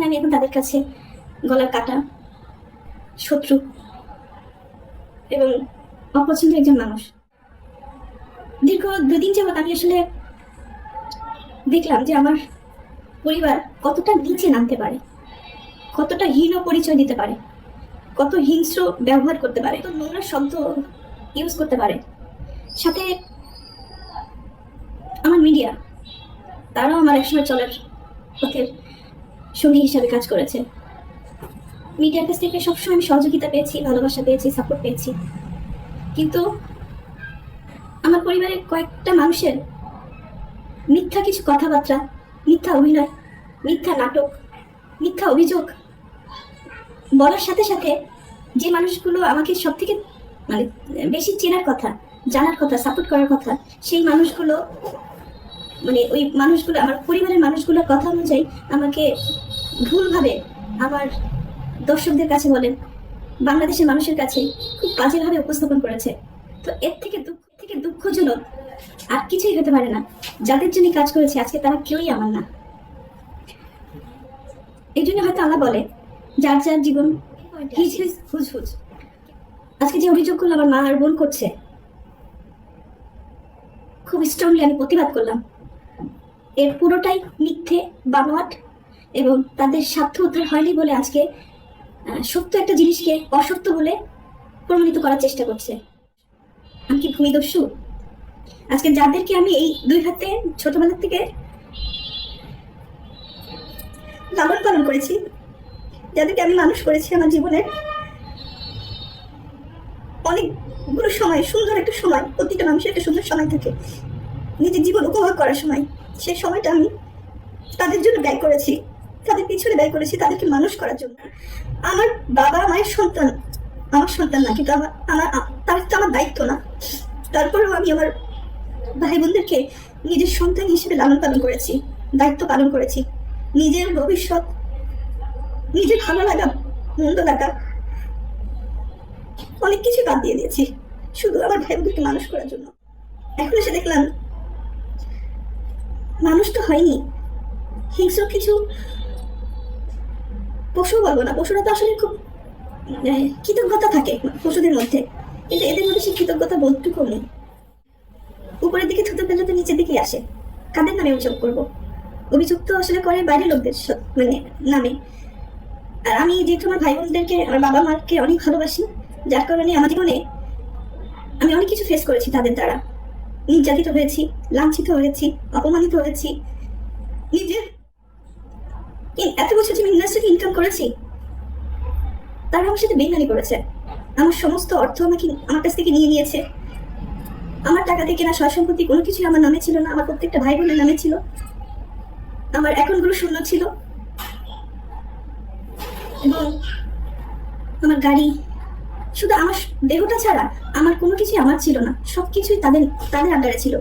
কারণে আমি এখন তাদের কাছে গলার কাটা, শত্রু এবং অপছন্দের একজন মানুষ। দীর্ঘ দুদিন যাবত আমি আসলে দেখলাম যে আমার পরিবার কতটা নিচে নামতে পারে, কতটা হীন পরিচয় দিতে পারে, কত হিংস্র ব্যবহার করতে পারে, কত নোংরা শব্দ ইউজ করতে পারে। সাথে আমার মিডিয়া তারাও আমার একসময় চলার পথের সঙ্গী হিসাবে কাজ করেছে। মিডিয়ার কাছ থেকে সবসময় আমি সহযোগিতা পেয়েছি, ভালোবাসা পেয়েছি সাপোর্ট পেয়েছি। কিন্তু আমার পরিবারের কয়েকটা মানুষের মিথ্যা কিছু কথাবার্তা, মিথ্যা অভিনয়, মিথ্যা নাটক, মিথ্যা অভিযোগ বলার সাথে সাথে যে মানুষগুলো আমাকে সব থেকে মানে বেশি চেনার কথা, জানার কথা সাপোর্ট করার কথা, সেই মানুষগুলো মানে ওই মানুষগুলো, আমার পরিবারের মানুষগুলোর কথা অনুযায়ী আমাকে ভুলভাবে আমার দর্শকদের কাছে বলেন, বাংলাদেশের মানুষের কাছে খুব বাজেভাবে উপস্থাপন করেছে। তো এর থেকে দুঃখ থেকে দুঃখজনক আর কিছুই হতে পারে না। যাদের জন্য কাজ করেছে আজকে তারা কেউই আমার না। এই জন্য হয়তো আল্লাহ বলে, যার যার জীবন, হিজ হিজ আজকে যে অভিযোগ অভিযোগগুলো আমার মা আর বোন করছে, খুব স্ট্রংলি আমি প্রতিবাদ করলাম। এর পুরোটাই মিথ্যে বানোয়াট এবং তাদের স্বার্থ উদ্ধার হয়নি বলে আজকে সত্য একটা জিনিসকে অসত্য বলে প্রমাণিত করার চেষ্টা করছে। আমি কি ভূমিদস্যু? আজকে যাদেরকে আমি এই দুই হাতে ছোটবেলা থেকে লালন পালন করেছি, যাদেরকে আমি মানুষ করেছি আমার জীবনের অনেকগুলো সময়, সুন্দর একটা সময়, প্রতিটা মানুষের একটা সুন্দর সময় থাকে। নিজের জীবন উপভোগ করার সময়। সেই সময়টা আমি তাদের জন্য ব্যয় করেছি। তাদের পিছনে ব্যয় করেছি, তাদেরকে মানুষ করার জন্য। আমার বাবা মায়ের সন্তান, আমার সন্তান না, কিন্তু আমার আমার, তার তো আমার দায়িত্ব না। তারপরেও আমি আমার ভাই বোনদেরকে নিজের সন্তান হিসেবে লালন পালন করেছি, দায়িত্ব পালন করেছি। নিজের ভবিষ্যৎ, নিজের ভালো লাগা, মন্দ লাগা, অনেক কিছু বাদ দিয়ে দিয়েছি। শুধু আমার ভাই বোনদেরকে মানুষ করার জন্য। এখন এসে দেখলাম মানুষ তো হয়নি। হিংস্র কিছু পশু বলব না, পশুরা তো আসলে খুব কৃতজ্ঞতা থাকে পশুদের মধ্যে। কিন্তু এদের মধ্যে সেই কৃতজ্ঞতা বোধটুকু নেই। উপরের দিকে থুতে ফেললে তো নিচের দিকেই আসে। কাদের নামে অভিযোগ করব? অভিযোগ তো আসলে করে বাইরের লোকদের মানে নামে। আর আমি যেহেতু আমার ভাই বোনদেরকে আমার বাবা মাকে অনেক ভালোবাসি, যার কারণে আমার জীবনে আমি অনেক কিছু ফেস করেছি তাদের দ্বারা। নির্যাতিত হয়েছি, লাঞ্ছিত হয়েছি, অপমানিত হয়েছি। নিজের এত বছর যে ইন্ডাস্ট্রিতে ইনকাম করেছি, তারা আমার সাথে বেইমানি করেছে। আমার সমস্ত অর্থ আমাকে, আমার কাছ থেকে নিয়ে নিয়েছে। আমার টাকা থেকে না সয় সম্পত্তি কোনো কিছুই আমার নামে ছিল না, আমার প্রত্যেকটা ভাই বোনের নামে ছিল। আমার অ্যাকাউন্টগুলো শূন্য ছিল। এবং আমার গাড়ি শুধু আমার দেহটা ছাড়া আমার কোনো কিছুই আমার ছিল না। সব কিছুই তাদের তাদের আন্ডারে ছিল।